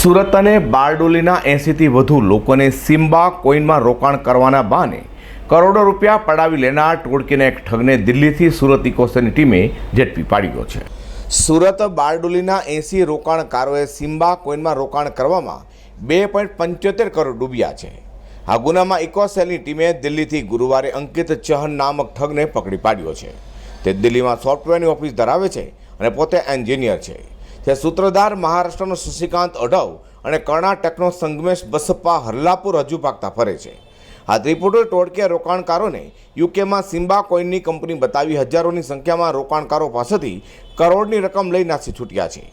સુરત અને બારડોલીના એંસીથી વધુ લોકોને સિમ્બા કોઈનમાં રોકાણ કરવાના બહાને કરોડો રૂપિયા પડાવી લેનાર ટોળકીના એક ઠગને દિલ્હીથી સુરત ઇકોસેની ટીમે ઝડપી પાડ્યો છે. સુરત, બારડોલીના એંસી રોકાણકારોએ સિમ્બા કોઈનમાં રોકાણ કરવામાં બે પોઈન્ટ પંચોતેર કરોડ ડૂબ્યા છે. આ ગુનામાં ઇકોસેલની ટીમે દિલ્હીથી ગુરુવારે અંકિત ચહન નામક ઠગને પકડી પાડ્યો છે. તે દિલ્હીમાં સોફ્ટવેરની ઓફિસ ધરાવે છે અને પોતે એન્જિનિયર છે. તે સૂત્રધાર મહારાષ્ટ્રનો શશિકાંત અઢવ અને કર્ણાટકનો સંગમેશ બસપ્પા હલ્લાપુર હજુ પાકતા ફરે છે. આ ત્રિપુટર ટોળકીએ રોકાણકારોને યુકેમાં સિમ્બા કોઇનની કંપની બતાવી હજારોની સંખ્યામાં રોકાણકારો પાસેથી કરોડની રકમ લઈ નાસી છૂટ્યા છે.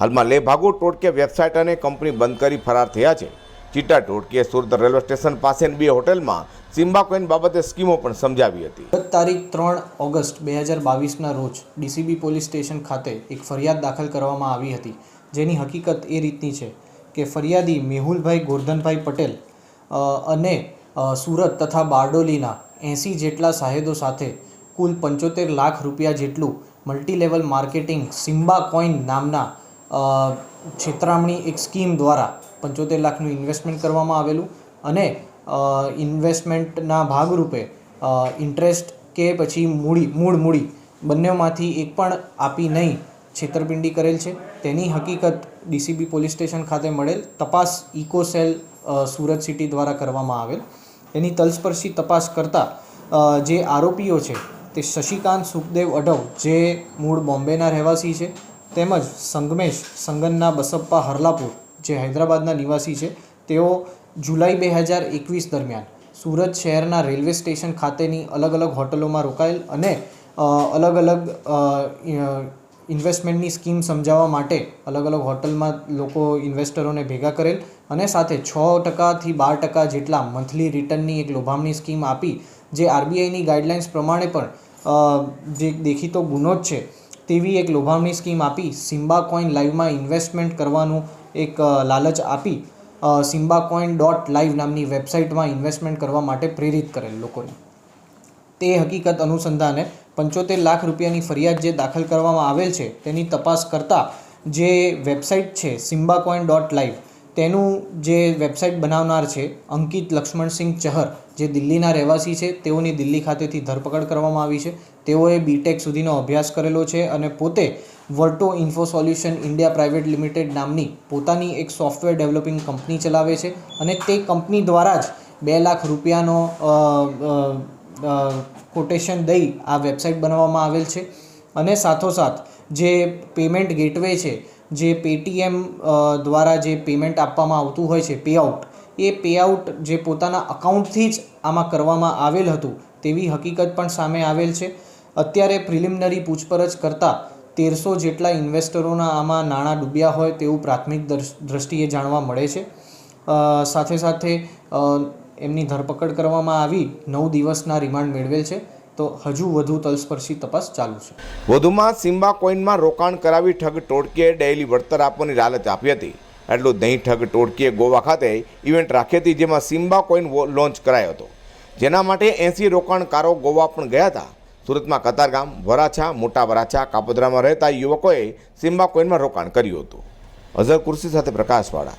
હાલમાં લેભાગુ ટોળકે વેબસાઇટ અને કંપની બંધ કરી ફરાર થયા છે. ચીટા કે સુરત રેલવે સ્ટેશન પાસેની બે હોટેલમાં સિમ્બા કોઈન બાબતે સ્કીમો પણ સમજાવી હતી. ગત તારીખ ત્રણ ઓગસ્ટ બે હજાર બાવીસના રોજ ડીસીબી પોલીસ સ્ટેશન ખાતે એક ફરિયાદ દાખલ કરવામાં આવી હતી. જેની હકીકત એ રીતની છે કે ફરિયાદી મેહુલભાઈ ગોરધનભાઈ પટેલ અને સુરત તથા બારડોલીના એંસી જેટલા સાહેદો સાથે કુલ પંચોતેર લાખ રૂપિયા જેટલું મલ્ટીલેવલ માર્કેટિંગ સિમ્બા કોઈન નામના છેતરામણી એક સ્કીમ દ્વારા પંચોતેર લાખનું ઇન્વેસ્ટમેન્ટ કરવામાં આવેલું અને ઇન્વેસ્ટમેન્ટના ભાગરૂપે ઇન્ટરેસ્ટ કે પછી મૂડી, મૂળ મૂડી બંનેમાંથી એક પણ આપી નહીં છેતરપિંડી કરેલ છે. તેની હકીકત ડીસીબી પોલીસ સ્ટેશન ખાતે મળેલ તપાસ ઇકોસેલ સુરત સિટી દ્વારા કરવામાં આવેલ. એની તલસ્પર્શી તપાસ કરતાં જે આરોપીઓ છે તે શશિકાંત સુખદેવ અઢવ, જે મૂળ બોમ્બેના રહેવાસી છે, તેમજ સંગમેશ સંગનના બસપ્પા હરલાપુર જે હૈદરાબાદના નિવાસી છે, તેઓ જુલાઈ બે હજાર એકવીસ દરમિયાન સુરત શહેરના રેલવે સ્ટેશન ખાતેની અલગ અલગ હોટલોમાં રોકાયેલ અને અલગ અલગ ઇન્વેસ્ટમેન્ટની સ્કીમ સમજાવવા માટે અલગ અલગ હોટલમાં લોકો ઇન્વેસ્ટરોને ભેગા કરેલ અને સાથે છ ટકાથી બાર ટકા જેટલા મંથલી રિટર્નની એક લોભામણી સ્કીમ આપી, જે આરબીઆઈની ગાઈડલાઇન્સ પ્રમાણે પણ જે દેખીતો ગુનો જ છે. તેવી એક લોભામણી સ્કીમ આપી સિમ્બા કોઈન લાઈવમાં ઇન્વેસ્ટમેન્ટ કરવાનું એક લાલચ આપી સિમ્બા કોઈન ડોટ લાઈવ નામની વેબસાઇટમાં ઇન્વેસ્ટમેન્ટ કરવા માટે પ્રેરિત કરેલ લોકોને. તે હકીકત અનુસંધાને પંચોતેર લાખ રૂપિયાની ફરિયાદ જે દાખલ કરવામાં આવેલ છે તેની તપાસ કરતાં જે વેબસાઇટ છે સિમ્બા કોઈન ડોટ લાઈવ તેનું જે વેબસાઇટ બનાવનાર છે, અંકિત લક્ષ્મણસિંહ ચહર, જે દિલ્હીના રહેવાસી છે, તેઓની દિલ્હી ખાતેથી ધરપકડ કરવામાં આવી છે. તેઓએ બીટેક સુધીનો અભ્યાસ કરેલો છે અને પોતે Verto Info Solution India private limited નામની પોતાની એક સોફ્ટવેર ડેવલપિંગ કંપની ચલાવે છે અને તે કંપની દ્વારા જ બે લાખ રૂપિયાનો કોટેશન દઈ આ વેબસાઇટ બનાવવામાં આવેલ છે. અને સાથોસાથ જે પેમેન્ટ ગેટવે છે જે પેટીએમ દ્વારા જે પેમેન્ટ આપવામાં આવતું હોય છે પેઆઉટ એ પેઆઉટ જે પોતાના અકાઉન્ટથી જ આમાં કરવામાં આવેલ હતું. તેવી હકીકત પણ સામે આવેલ છે. અત્યારે પ્રિલિમિનરી પૂછપરછ કરતાં તેરસો જેટલા ઇન્વેસ્ટરોના આમાં નાણાં ડૂબ્યા હોય તેવું પ્રાથમિક દ્રષ્ટિએ જાણવા મળે છે. સાથે સાથે એમની ધરપકડ કરવામાં આવી. નવ દિવસના રિમાન્ડ મેળવેલ છે. તો હજુ વધુ તલસ્પર્શી તપાસ ચાલુ છે. વધુમાં સિમ્બા કોઈનમાં રોકાણ કરાવી ઠગ ટોળકીએ ડેઇલી વળતર આપવાની લાલચ આપી હતી. એટલું નહીં ઠગ ટોળકીએ ગોવા ખાતે ઇવેન્ટ રાખી હતી જેમાં સિમ્બા કોઈન વો- લોન્ચ કરાયો હતો. જેના માટે એંસી રોકાણકારો ગોવા પણ ગયા હતા. સુરતમાં કતારગામ વરાછા, મોટા વરાછા, કાપોદ્રામાં રહેતા યુવકોએ સિમ્બા કોઈનમાં રોકાણ કર્યું હતું. અઝર કુર્સી સાથે પ્રકાશવાળા.